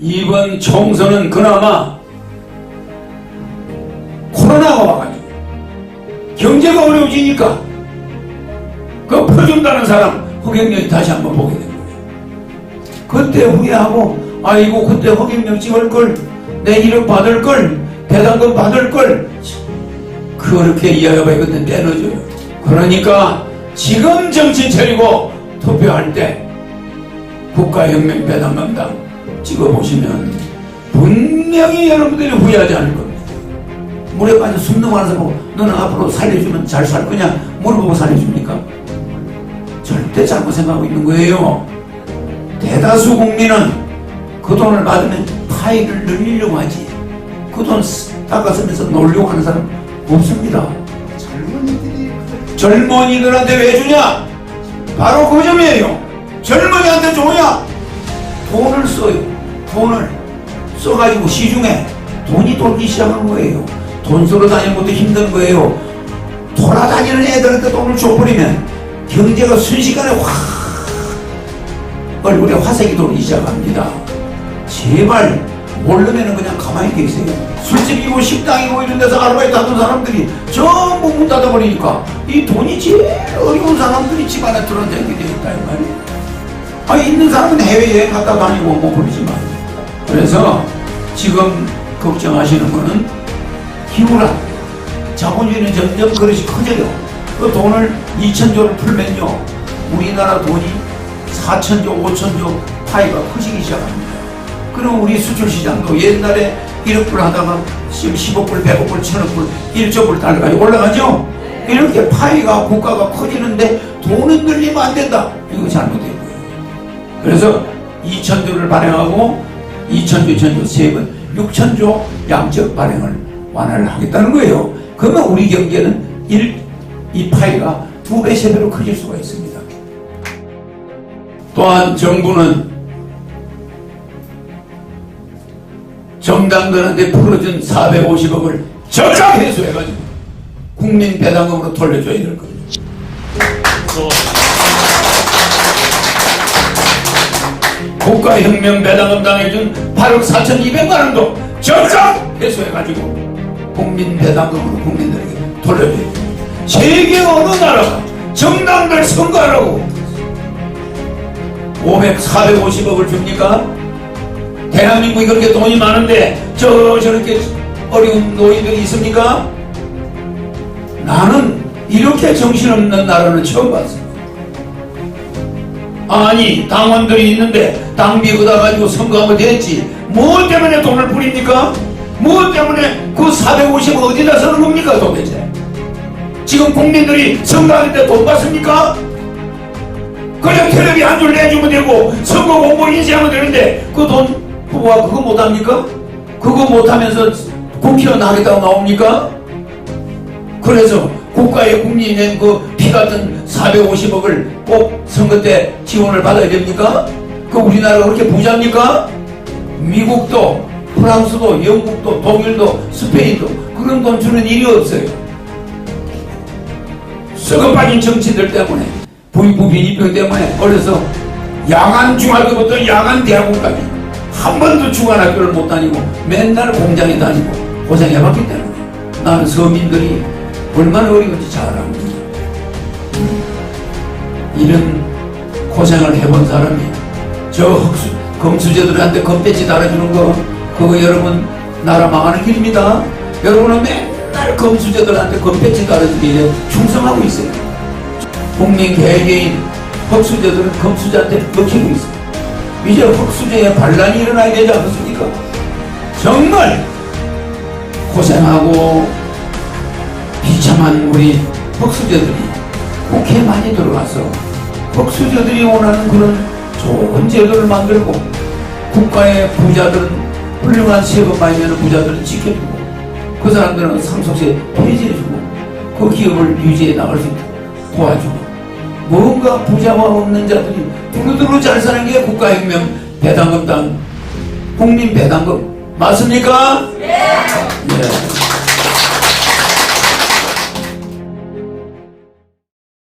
이번 총선은 그나마 코로나가 와가지고 경제가 어려워지니까 그 퍼준다는 사람 허경영이 다시 한번 보게 된 거예요. 그때 후회하고 아이고 그때 허경영 찍을 걸 내 이름 받을 걸 배당금 받을 걸 그렇게 이야기하거든 때려줘요. 그러니까 지금 정신 차리고 투표할 때 국가혁명 배당금당 찍어보시면 분명히 여러분들이 후회하지 않을 겁니다. 물에 빠져 숨 넘어가는 사람 보고 너는 앞으로 살려주면 잘 살 거냐 물어보고 살려줍니까? 절대 잘못 생각하고 있는 거예요. 대다수 국민은 그 돈을 받으면 파이를 늘리려고 하지. 그 돈 닦아쓰면서 놀려고 하는 사람 없습니다. 젊은이들이 젊은이들한테 왜 주냐? 바로 그 점이에요. 젊은이한테 주냐? 돈을 써요. 돈을 써가지고 시중에 돈이 돌기 시작한 거예요. 돈 쓰러 다니는 것도 힘든 거예요. 돌아다니는 애들한테 돈을 줘버리면 경제가 순식간에 확 얼굴에 화색이 돌기 시작합니다. 제발 모르면은 그냥 가만히 계세요. 술집이고 식당이고 이런 데서 아르바이트 하던 사람들이 전부 문 닫아버리니까 이 돈이 제일 어려운 사람들이 집안에 들어다니게 돼 있다 이 말이에요. 아 있는 사람은 해외여행 갔다 다니고 뭐 그러지만 그래서 지금 걱정하시는 거는 기후라 자본주의는 점점 그릇이 커져요. 그 돈을 2천조를 풀면요 우리나라 돈이 4천조, 5천조 파이가 커지기 시작합니다. 그럼 우리 수출 시장도 옛날에 1억 불 하다가 지금 10억 불, 100억 불, 1000억 불, 1조 불 달러까지 올라가죠? 이렇게 파이가 국가가 커지는데 돈은 늘리면 안 된다. 이거 잘못된 거예요. 그래서 2천조를 발행하고 2천조, 2천조, 세번 6천조 양적 발행을 완화를 하겠다는 거예요. 그러면 우리 경제는 1, 이 파이가 두 배, 세 배로 커질 수가 있습니다. 또한 정부는 정당들한테 풀어준 450억을 적극 회수해가지고 국민 배당금으로 돌려줘야 될 겁니다. 국가혁명 배당금 당해준 8억 4,200만 원도 적극 회수해가지고 국민 배당금으로 국민들에게 돌려줘야 됩니다. 세계 어느 나라가 정당들 선거하라고 500, 450억을 줍니까? 대한민국이 그렇게 돈이 많은데 저 저렇게 어려운 노인들이 있습니까? 나는 이렇게 정신없는 나라는 처음 봤어요. 아니 당원들이 있는데 당비 걷어가지고 선거하면 됐지 뭐 때문에 돈을 뿌립니까? 뭐 때문에 그 450억 어디다 쓰는 겁니까 도대체? 지금 국민들이 때돈 받습니까? 그냥 텔레비 한 줄 내주면 되고 선거 공보 인쇄하면 되는데 그 돈 후보가 그거 못합니까? 그거 못하면서 국회의원 하겠다고 나옵니까? 그래서 국가의 국민이 낸그 피 같은 450억을 꼭 선거 때 지원을 받아야 됩니까? 그 우리나라가 그렇게 부자입니까? 미국도 프랑스도 영국도 독일도 스페인도 그런 돈 주는 일이 없어요. 썩어 빠진 정치들 때문에 부익부빈 입병 때문에 그래서 야간 중학교부터 야간 대학원까지 한 번도 중간학교를 못 다니고 맨날 공장에 다니고 고생해봤기 때문에 나는 서민들이 얼마나 어려운지 잘 압니다. 고생을 해본 사람이 저 흑수, 검수제들한테 검배지 달아주는 거 그거 여러분 나라 망하는 길입니다. 여러분은 맨날 검수제들한테 검배지 달아주기 충성하고 있어요. 국민 개개인 흑수저들은 검수자한테 먹히고 있어요. 이제 흑수저의 반란이 일어나야 되지 않겠습니까? 정말 고생하고 비참한 우리 흑수저들이 국회에 많이 들어가서 흑수저들이 원하는 그런 좋은 제도를 만들고 국가의 부자들은 훌륭한 세금 많이 내는 부자들은 지켜주고 그 사람들은 상속세 폐지해주고 그 기업을 유지해 나갈 수 있도록 도와주고 뭔가 부자와 없는 자들이 두루두루 잘 사는 게 국가혁명 배당금당 국민 배당금 맞습니까? 예. 예.